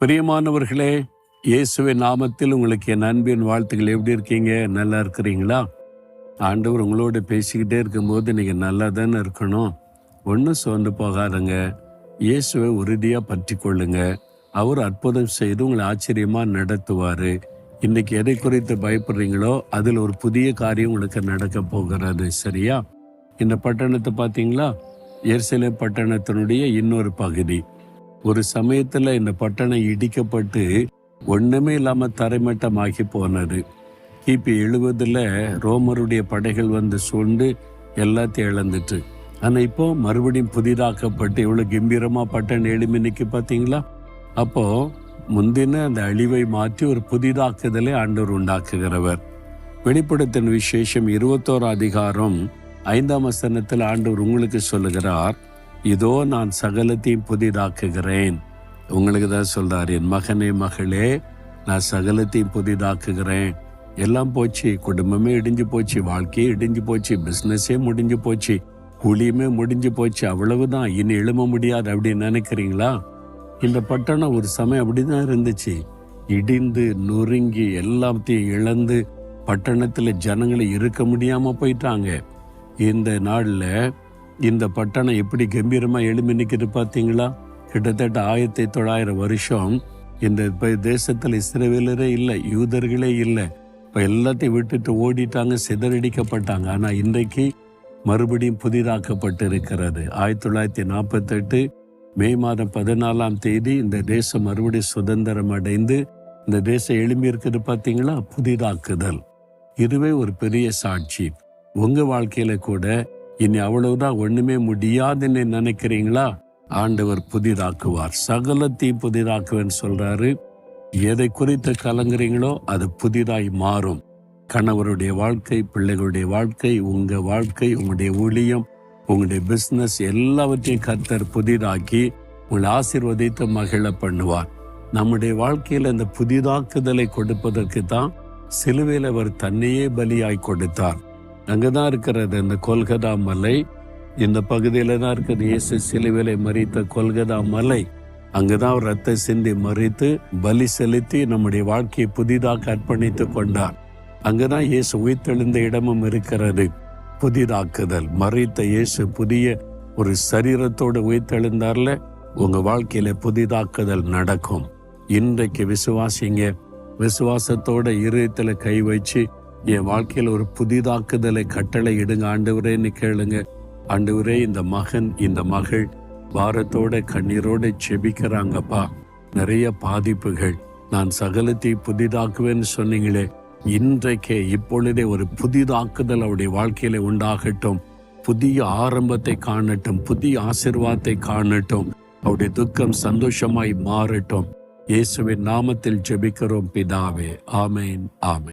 பிரியமானவர்களே இயேசுவின் நாமத்தில் உங்களுக்கு என் அன்பின் வாழ்த்துக்கள். எப்படி இருக்கீங்க? நல்லா இருக்கிறீங்களா? ஆண்டவர் உங்களோட பேசிக்கிட்டே இருக்கும்போது நீங்கள் நல்லா தானே இருக்கணும். ஒன்றும் சோர்ந்து போகாதுங்க. இயேசுவை உறுதியாக பற்றி கொள்ளுங்க அவர் அற்புதம் செய்து உங்களை ஆச்சரியமாக நடத்துவார். இன்னைக்கு எதை குறித்து பயப்படுறீங்களோ அதில் ஒரு புதிய காரியம் உங்களுக்கு நடக்க போகிறது. சரியா? இந்த பட்டணத்தை பார்த்தீங்களா? எர்சிலே பட்டணத்தினுடைய இன்னொரு பகுதி. ஒரு சமயத்துல இந்த பட்டணம் இடிக்கப்பட்டு ஒண்ணுமே இல்லாம தரைமட்டமாகி போனது. கிபி எழுபதுல ரோமருடைய படைகள் வந்து சூழ்ந்து எல்லாத்தையும் இழந்துட்டு. ஆனா இப்போ மறுபடியும் புதிதாக்கப்பட்டு எவ்வளவு கம்பீரமா பட்டணம் எழுமி நிற்க பார்த்தீங்களா அப்போ முந்தின அந்த அழிவை மாற்றி ஒரு புதிதாக்குதலை ஆண்டவர் உண்டாக்குகிறவர். வெளிப்படுத்தின விசேஷம் இருபத்தோரு அதிகாரம் ஐந்தாம் வசனத்தில் ஆண்டவர் உங்களுக்கு சொல்லுகிறார் இதோ நான் சகலத்தையும் புதிதாக்குகிறேன். உங்களுக்கு தான் சொல்றார் என் மகனே மகளே நான் சகலத்தையும் புதிதாக்குகிறேன். எல்லாம் போச்சு குடும்பமே இடிஞ்சு போச்சு வாழ்க்கையே இடிஞ்சு போச்சு பிஸ்னஸே முடிஞ்சு போச்சு குழியுமே முடிஞ்சு போச்சு அவ்வளவுதான். இனி எழும முடியாது அப்படின்னு நினைக்கிறீங்களா? இந்த பட்டணம் ஒரு சமயம் அப்படிதான் இருந்துச்சு. இடிந்து நொறுங்கி எல்லாத்தையும் இழந்து பட்டணத்துல ஜனங்களை இருக்க முடியாம போயிட்டாங்க. இந்த நாள்ல இந்த பட்டணம் எப்படி கம்பீரமா எழுமி நிற்கிறது பார்த்தீங்களா கிட்டத்தட்ட ஆயிரத்தி தொள்ளாயிரம் வருஷம் இந்த இப்போ தேசத்தில் இஸ்ரேவேலரே இல்லை யூதர்களே இல்லை. இப்போ எல்லாத்தையும் விட்டுட்டு ஓடிட்டாங்க சிதறடிக்கப்பட்டாங்க. ஆனால் இன்றைக்கு மறுபடியும் புதிதாக்கப்பட்டு இருக்கிறது ஆயிரத்தி தொள்ளாயிரத்தி நாற்பத்தெட்டு மே மாதம் பதினாலாம் தேதி இந்த தேசம் மறுபடியும் சுதந்திரம் அடைந்து இந்த தேசம் எழும்பி இருக்குது பார்த்தீங்களா புதிதாக்குதல். இதுவே ஒரு பெரிய சாட்சி. உங்க வாழ்க்கையில கூட இனி அவ்வளவுதான் ஒண்ணுமே முடியாதுன்னு நினைக்கிறீங்களா? ஆண்டவர் புதிதாக்குவார். சகலத்தையும் புதிதாக்குவேன்னு சொல்றாரு. எதை குறித்து கலங்குறீங்களோ அது புதிதாய் மாறும். கணவருடைய வாழ்க்கை பிள்ளைகளுடைய வாழ்க்கை உங்க வாழ்க்கை உங்களுடைய ஊழியம் உங்களுடைய பிசினஸ் எல்லாவற்றையும் கர்த்தர் புதிதாக்கி உங்களை ஆசீர்வதித்து மகிழ பண்ணுவார். நம்முடைய வாழ்க்கையில இந்த புதிதாக்குதலை கொடுப்பதற்கு தான் சிலுவையில் அவர் தன்னையே பலியாய் கொடுத்தார். அங்கே தான் இருக்கிறது இந்த கொல்கதா மலை. இந்த பகுதியில் தான் இருக்கிறது இயேசு சிலுவிலை மறித்த கொல்கதா மலை. அங்கதான் அவர் ரத்த சிந்தி மறித்து பலி செலுத்தி நம்முடைய வாழ்க்கையை புதிதாக அர்ப்பணித்து கொண்டார். அங்கே தான் இயேசு உயிர்த்தெழுந்த இடமும் இருக்கிறது. புதிதாக்குதல். மறித்த இயேசு புதிய ஒரு சரீரத்தோடு உயிர்த்தெழுந்தார்ல உங்கள் வாழ்க்கையில் புதிதாக்குதல் நடக்கும். இன்றைக்கு விசுவாசிங்க விசுவாசத்தோட இருதயத்தில் கை வச்சு என் வாழ்க்கையில் ஒரு புதிதாக்குதலை கட்டளை இடுங்க. ஆண்டவரேன்னு கேளுங்க. ஆண்டவரே இந்த மகன் இந்த மகள் பாரத்தோட கண்ணீரோட செபிக்கிறாங்கப்பா. நிறைய பாதிப்புகள். நான் சகலத்தை புதிதாக்குவேன்னு சொன்னீங்களே. இன்றைக்கே இப்பொழுதே ஒரு புதிதாக்குதல் அவருடைய வாழ்க்கையில உண்டாகட்டும். புதிய ஆரம்பத்தை காணட்டும். புதிய ஆசிர்வாதத்தை காணட்டும். அவருடைய துக்கம் சந்தோஷமாய் மாறட்டும். இயேசுவின் நாமத்தில் ஜெபிக்கிறோம் பிதாவே. ஆமேன் ஆமேன்.